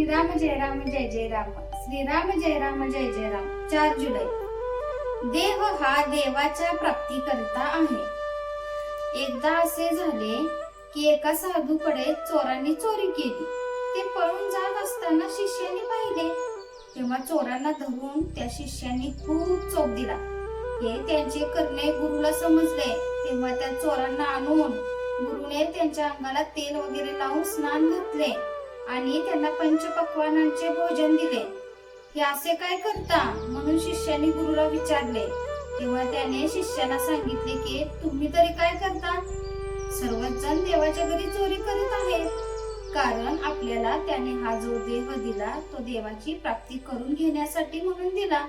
श्रीराम जय राम जय जय राम. श्रीराम जय राम जय जय राम. चार जुलै. देव हा देवाच्या प्राप्ती करता आहे. एकदा असे झाले की एका साधूकडे चोरांनी चोरी केली. ते पळून जात असताना शिष्याने पाहिले. तेव्हा चोरांना धरून त्या शिष्याने खूप चोप दिला. हे त्यांचे करणे गुरुला समजले. तेव्हा त्या चोरांना आणून गुरुने त्यांच्या अंगाला तेल वगैरे लावून स्नान घातले. आणि त्यांना पंचपक्वानांचे भोजन दिले. हे असे काय करता? म्हणून शिष्याने गुरुला विचारले. तेव्हा त्याने शिष्याला सांगितले की तुम्ही तरी काय करता? सर्वच जण देवाच्या घरी चोरी करीत आहेत. कारण आपल्याला त्याने हा जो देह दिला तो देवाची प्राप्ती करून घेण्यासाठी म्हणून दिला.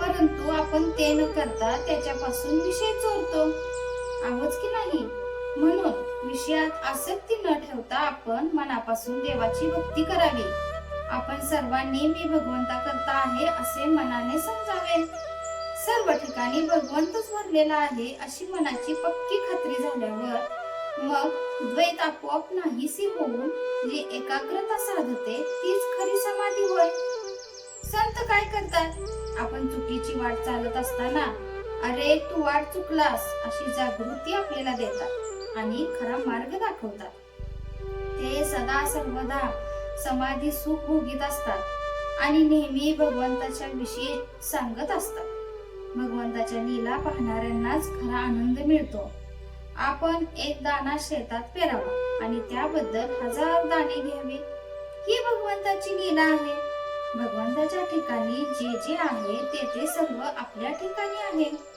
परंतु आपण ते न करता त्याच्यापासून विषय चोरतो. आहोत की नाही? म्हणून विषयात आसक्ती न ठेवता आपण मनापासून देवाची भक्ती करावी. आपण सर्वांनी मी भगवंता करता आहे असे मनाने समजावे. सर्व ठिकाणी भगवंतच भरलेला आहे अशी मनाची पक्की खात्री झाल्यावर मग द्वैत आपोआप नाहीसी होऊन जी एकाग्रता साधते तीच खरी समाधी होय. संत काय करतात? आपण चुकीची वाट चालत असताना अरे तू वाट चुकलास अशी जागृती आपल्याला देतात. आणि खरा मार्ग दाखवतात. ते सदा सर्वदा समाधी सुख भोगीत असतात आणि नेहमी भगवंताच्या विषयी सांगत असतात. भगवंताच्या लीला पाहणाऱ्यांनाच खरा आनंद मिळतो. आपण एक दाना शेतात पेरावा आणि त्याबद्दल हजार दाणे घ्यावे. ही भगवंताची लीला आहे. भगवंताच्या ठिकाणी जे जे आहे ते ते सर्व आपल्या ठिकाणी आहे.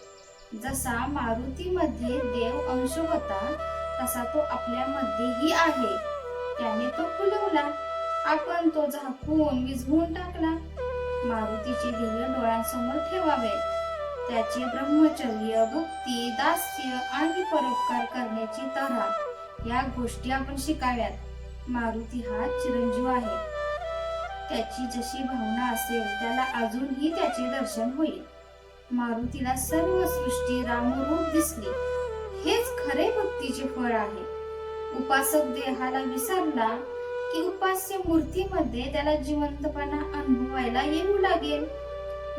जसा मारुतीमध्ये देव अंश होता तसा तो आपल्या मध्येही आहे. त्याने तो फुलवला. आपण तो झाकून विझवून टाकला. मारुतीचे ध्येय डोळ्यांसमोर ठेवावे. त्याचे ब्रह्मचर्य भक्ती दास्य आणि परोपकार करण्याची तऱ्हा या गोष्टी आपण शिकाव्यात. मारुती हा चिरंजीव आहे. त्याची जशी भावना असेल त्याला अजूनही त्याचे दर्शन होईल. मारुतीला सर्व सृष्टी रामरूप दिसली. हेच खरे भक्तीचे फळ आहे. उपासक देहाला विसरला की उपास्य मूर्तीमध्ये त्याला जिवंतपणा अनुभवायला येऊ लागेल.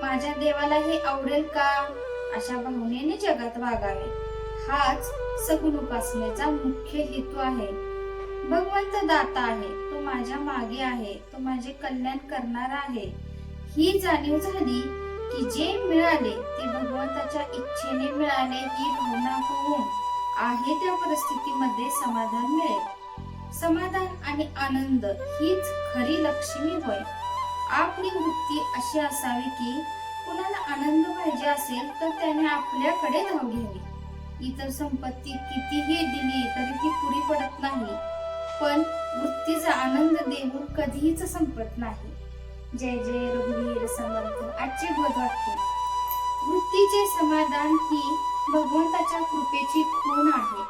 माझ्या देवाला हे आवडेल का? अशा भावनेने जगात वागावे. हाच सगुण उपासनेचा मुख्य हेतू आहे. भगवंत दाता आहे. तो माझ्या मागे आहे. तो माझे कल्याण करणार आहे. ही जाणीव झाली की जे मिळाले ते भगवंताच्या इच्छेने मिळाले ही भावना होऊन आहे त्या परिस्थितीमध्ये समाधान मिळेल. समाधान आणि आनंद हीच खरी लक्ष्मी होय. आपली वृत्ती अशी असावी की कुणाला आनंद पाहिजे असेल तर त्याने आपल्याकडे धाव घ्यावी. इतर संपत्ती कितीही दिली तरी ती पुरी पडत नाही पण वृत्तीचा आनंद देऊन कधीच संपत नाही. जय जय रघुवीर समर्थ आजचे बोधवाक्य वृत्तीचे समाधान ही भगवंताच्या कृपेची खूण आहे.